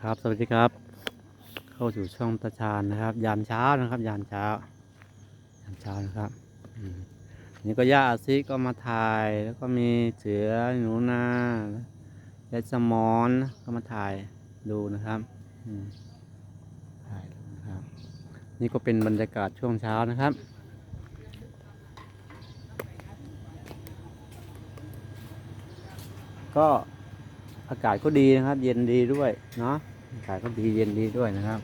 ครับสวัสดีครับ เข้าสู่ช่องตาชานนะครับ ยามเช้านะครับ ยามเช้า ยามเช้านะครับอนี่ก็ย่าอาซิก็มาถ่ายแล้วก็มีเสือหนูนาและสมอนก็มาถ่ายดูนะครับอถ่ายดูนะครับ นี่ก็เป็นบรรยากาศช่วงเช้านะครับก็ อากาศก็ดีนะครับ เย็นดีด้วยเนาะอากาศก็ดีเย็นดีด้วยนะครับ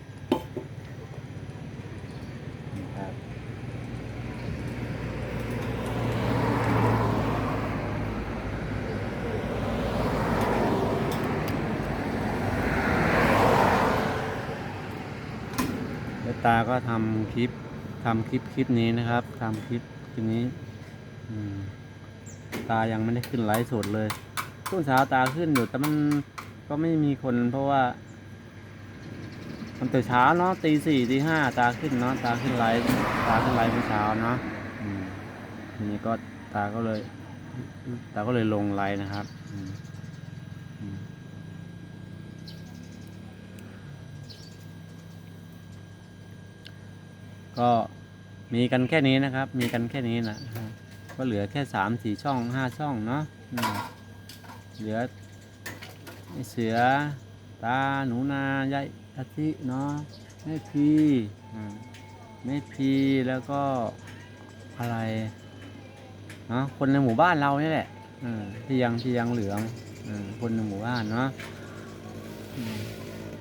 ตาก็ทำคลิปทำคลิปคลิปนี้นะครับทำคลิปคลิปนี้ตายังไม่ได้ขึ้นไลฟ์สดเลย ช่วงเช้าตาขึ้นอยู่แต่มันก็ไม่มีคนเพราะว่า มันตื่นเช้าเนาะตีสี่ตีห้าตาขึ้นเนาะตาขึ้นไลฟ์ตาขึ้นไลฟ์เมื่อเช้าเนาะอืมทีนี้ก็ตาก็เลย ตาก็เลยลงไลฟ์นะครับก็มีกันแค่นี้นะครับ มีกันแค่นี้นะก็เหลือแค่สามสี่ช่องห้าช่องเนาะ เหลือไอ้เสือ ตาหนูนายายอาทิเนาะแม่พีอ่าแม่พีแล้วก็อะไรเนาะคนในหมู่บ้านเรานี่แหละเออที่ยังที่ยังเหลืองเออคนในหมู่บ้านเนาะอืม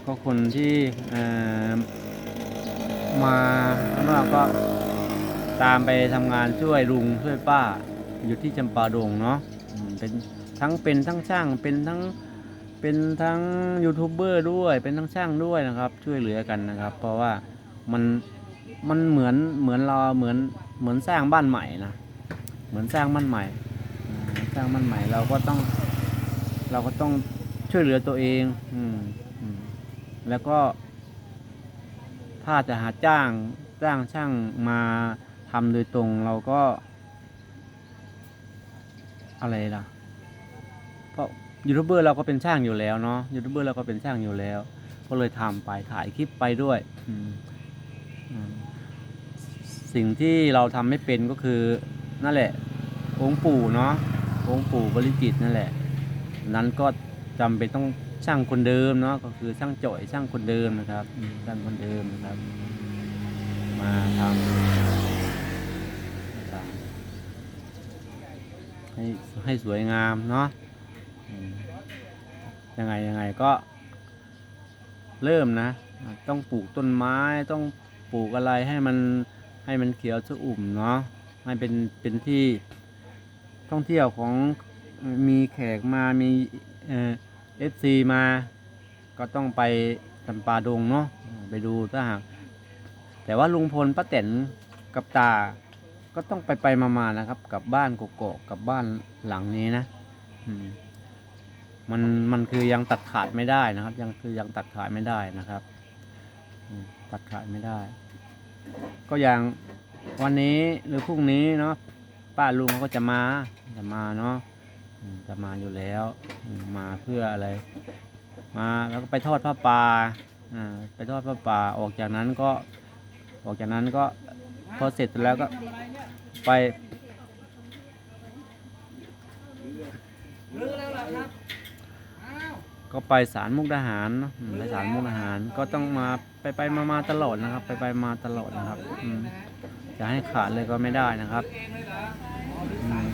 ก็คนที่เอ่อมาแล้วเราก็ตามไปทำงานช่วยลุงช่วยป้า อยู่ที่จำปาดงเนาะอืมเป็น ทั้งเป็นทั้งช่างเป็นทั้งเป็นทั้งยูทูบเบอร์ด้วยเป็นทั้งช่างด้วยนะครับ ช่วยเหลือกันนะครับ เพราะว่ามันมันเหมือนเหมือนเราเหมือนเหมือนสร้างบ้านใหม่นะเหมือนสร้างบ้านใหม่สร้างบ้านใหม่เราก็ต้อง เราก็ต้องช่วยเหลือตัวเองอืมอืมแล้วก็ ถ้าจะหาจ้างจ้างช่างมาทำโดยตรงเราก็ อะไรล่ะ เพราะยูทูบเบอร์เราก็เป็นช่างอยู่แล้วเนาะยูทูบเบอร์เราก็เป็นช่างอยู่แล้ว ก็เลยทำไปถ่ายคลิปไปด้วย สิ่งที่เราทำไม่เป็นก็คือนั่นแหละ องค์ปู่เนาะองค์ปู่บริจิตนั่นแหละ นั้นก็จำเป็นต้องช่างคนเดิมเนาะก็คือช่างจ่อยช่างคนเดิมนะครับช่างคนเดิมนะครับ มาทำให้ให้สวยงามเนาะ ยังไงยังไงก็ เริ่มนะ ต้องปลูกต้นไม้ต้องปลูกอะไรให้มันให้มันเขียวชอุ่มเนาะให้เป็นเป็นที่ท่องเที่ยวของมีแขกมามีเอฟซีมา ก็ต้องไปจำปาดงเนาะไปดูถ้าหากแต่ว่าลุงพลป้าแตนกับตาก็ต้องไปไปมามานะครับ กับบ้านกกอกกับบ้านหลังนี้นะ มันมันคือยังตัดขาดไม่ได้นะครับ ยังคือยังตัดขาดไม่ได้นะครับ ตัดขาดไม่ได้ ก็อย่างวันนี้หรือพรุ่งนี้เนาะป้าลุงเขาก็จะมาจะมาเนาะจะมาอยู่แล้วมาเพื่ออะไร มาแล้วก็ไปทอดผ้าป่าอ่าไปทอดผ้าป่าออกจากนั้นก็ออกจากนั้นก็พอเสร็จแล้วก็ไป ก็ไปศาลมุกดาหารเนอะอืมไปศาลมุกดาหารก็ต้องมาไปไปมามาตลอดนะครับ ไปไปมาตลอดนะครับอืมจะให้ขาดเลยก็ไม่ได้นะครับอืม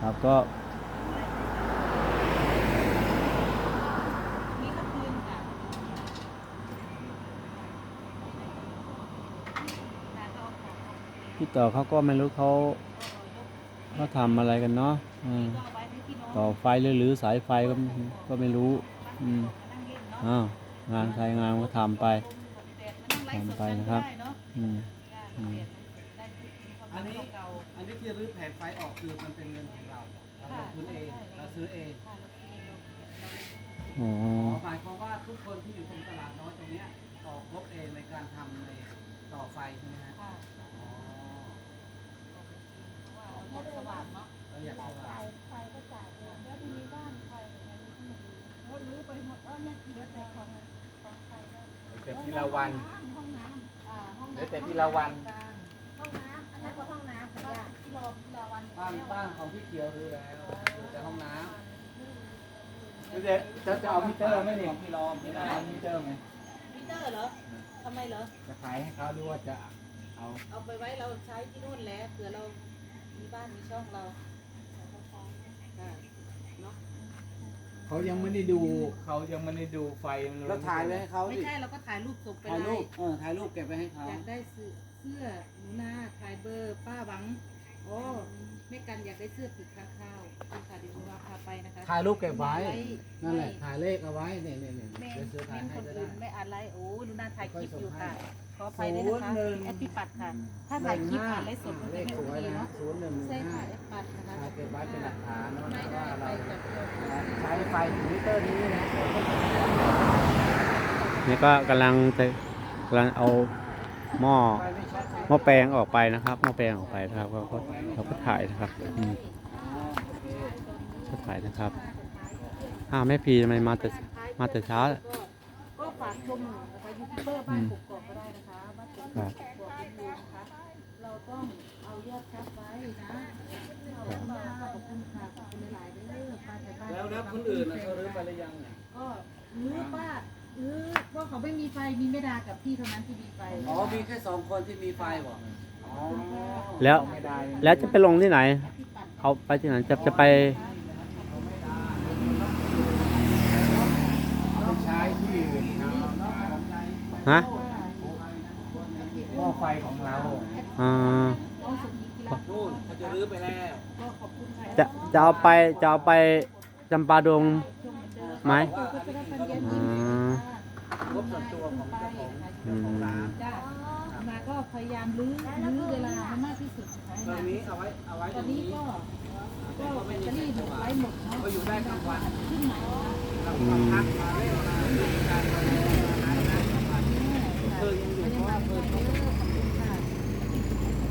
ครับก็ พี่ต่อเขาก็ไม่รู้เขาเขาทำอะไรกันเนาะอืมต่อไฟหรือหรือสายไฟก็ก็ไม่รู้ อืมอ้าวงานใครงานก็ทำไปทำไปนะครับอืมอืมอันนี้อันนี้ที่รื้อแผงไฟออกคือมันเป็นเงินของเราเราลงทุนเองเราซื้อเองอ๋อหมายความว่าทุกคนที่อยู่ตรงตลาดน้อยตรงเนี้ยต่อครบเองในการทำในต่อไฟใช่ไหมฮะ เสว่างเนาะไฟไฟก็จ่ายแล้วทีนี้บ้านไฟเป็นไงรู้ก็รู้ไปหมดว่าเนี่ยเหลือต่ของของไฟแล้วเต็มทีละวันห้องน้ำอ่าห้องน้ำลแต่ทีละวันห้องน้ำอันนั้นก็ห้องน้ำค่ะที่รอทีละวันบ้านบ้านของพี่เขียวรู้แล้วแต่ห้องน้ำจะจะเอาพิเตอร์ไม่เนี่ยพี่รอพี่รอพิเตอร์ไหมพิเตอร์เหรอทำไมเหรอจะขายให้เขาด้วยจะเอาเอาไปไว้เราใช้ที่นู่นแล้วเผื่อเรา มีบ้านมีช่องเราค่ะเนาะเขายังไม่ได้ดู เขายังไม่ได้ดูไฟมันแล้วถ่ายไว้ให้เขาไม่ดิใช่เราก็ถ่ายรูปส่งไปถ่ายเลรูยปเออถ่ายรูปเก็บไว้ให้เขาอยากได้เสื้อเสื้อหนูนาถ่ายเบอร์ป้าหวัง โอ้แม่กันอยากได้เสื้อปีกข้างข้าวคุณค่ะเดี๋ยวหนูว่าพาไปนะคะถ่ายรูปเก็บไว้ไม่นั่นแหละ ถ่ายเลขเอาไว้เนี่ยเนี่ยเนี่ยแม่เดี๋ยวซื้อถ่ายแม่ให้คนก็ได้ อื่นไม่อะไรโอ้หนูนาถ่ายคลิปอยู่ค่ะ ขอไปศูด้วยนนะย์คะหนึ่ง แอปพิปัดค่ะ ถ้าถ่ายคลิปผ่านไลฟ์สดมันเลจะขไม่สโอวยเคนะเนาะศูนย์หนึ่งหนึ่งใช่ห้าค่ะแอปปัดนะคะถ่ายเก็บไว้เป็นหลักฐานนะไม่ได้ว่าไปเรากับตัวใช้ไฟถึงมิเตอร์นี้นะนี่ก็กำลังจะกำลังเอาหม้อ ไฟไม่ช็อตใช่ หม้อแปลงออกไปนะครับหม้อแปลงออกไปนะครับก็ก็เราก็ถ่ายนะครับอืมก็ถ่ายนะครับอ้าวแม่พีทำไมมาแต่มาแต่เช้าก็ก็ฝากชมนะคะยูทูบเบอร์บ้านกกอกก็ได้นะคะบ้านกกอกกกอกรีวิวนะคะเราต้องเอายอดชับไว้นะขอบคุณมากขอบคุณค่ะขอบคุณหลายๆเด้อป้าไทยบ้านแล้วแล้วคนอื่นนะเขารื้อไปหรือยังเนี่ยก็รื้อป้า รื้อเพราะเขาไม่มีไฟมีแม่ดากับพี่เท่านั้นที่มีไฟอ๋อมีแค่สองคนที่มีไฟบอกอ๋อแล้ว ไม่ได้แล้วจะไปลงที่ไหนเอาไปที่ไหนจะจะไปไม่ใช้ที่อื่นครับฮะหม้อไฟของเราอ่าก็สุขีกีฬานู่นเขาจะรื้อไปแล้วก็ขอบคุณค่ะจะจะเอาไปจะเอาไปจำปาดงไหม ก็จะได้เป็นเย็นอืที่ม งบส่วนตัวของเจ้าของอืมของร้านจ้ามาก็พยายามรื้อรื้อเวลาให้มากที่สุดนะคะตอนนี้เอาไว้เอาไว้ตตอรนงนี้นี้ก็ก็แบตเตอรี่หมดไว้หมดเนาะก็อยู่ได้ทั้งวันขึ้นใหม่นะคะเราก็พักมาเล่นมาเล่นกันมาเล่นมาหาได้ทั้งวันเธอยังอยู่เพราะว่าเธอต้อง ค่ะ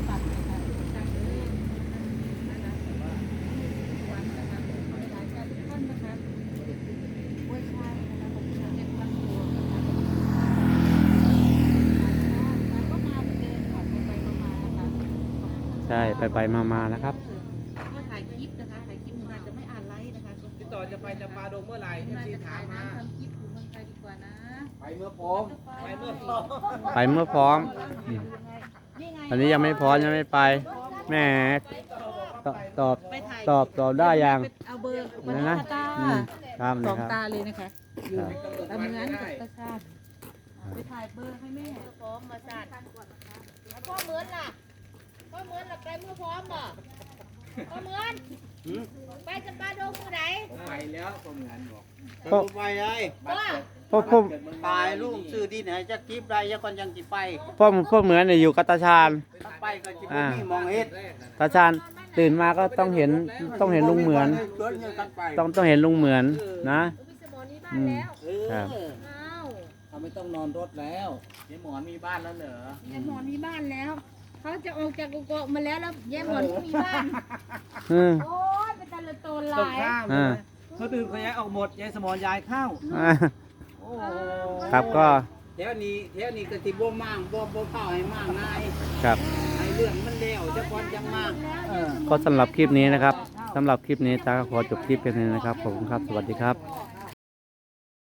ปัดนะคะจังเลยนะคะวันนะคะหลายท่านท่านนะคะโอ้ยใช่นะคะผมจะเก็บตั้งตัวนะคะก็มาเหมือนเดิมค่ะไปๆมาๆนะคะ ใช่ไปไปมามานะครับก็ถ่ายคลิปนะคะถ่ายคลิปมันอาจจะไม่อ่านไลฟ์นะคะพี่ต่อจะไปจะปาดงเมื่อไหร่เอฟน่าซีจะถาถ่ามยมาน้ำทำคลิปอยู่เมืองไทยดีกว่านะ ไปเมื่อพร้อม ไปเมื่อพร้อมไปเมื่อพร้อมอืมนี่ไงตอนนี้ยังไม่พร้อมยังไม่ไปแหมตอบตอบไปถ่ายตอบตอบได้ยังเอาเบอร์นะนะตาอืมครับสนะองครับตาเลยนะคะอยู่ครับตาเหมือนกับตาชาติไปถ่ายเบอร์ให้แม่พร้อมมาชาติพ่อเหมือนล่ะ พ่อเหมือนล่ะไปเมื่อพร้อมบ่พ่อเหมือนไปจะปาดงมือไหนไปแล้วก็เหมือนบอกพ่อไปไอ้ว่าพ่อพ่อตายลูกซื้อดินให้จักจิบได้ยังก่อนยังสิไปพ่อพ่อเหมือนเนี่ยอยู่กับตาชาญถ้าไปก็สิบ่มีมองเฮ็ดตาชาญตื่นมาก็ต้องเห็นต้องเห็นลุงเหมือนชวนเงินกันไปต้องต้องเห็นลุงเหมือนนะมีสมอนี้บ้านแล้วเออครับอ้าวเขาไม่ต้องนอนรถแล้วยายหมอนมีบ้านแล้วเหรอยายหมอนมีบ้านแล้ว เขาจะออกจากกุกอกมาแล้วแล้วยายหมอนก็มีบ้านอืมโอ้ยเป็นตะละโตนตลารงยข้ามอ่าเขาตื่นเขาย้ายออกหมดยายสมอนย้ายเข้าอ่าโอ้ครับก็เดี๋ยวนี้เดี๋ยวนี้ก็สิบ่มั่งบ่บ่เข้าให้มั่งนายครับให้เรื่องมันแล้วจักก่อนจังมั่งเออ ก็สำหรับคลิปนี้นะครับสำหรับคลิปนี้ตาก็ขอจบคลิปแค่นี้นะครับผมครับ สวัสดีครับข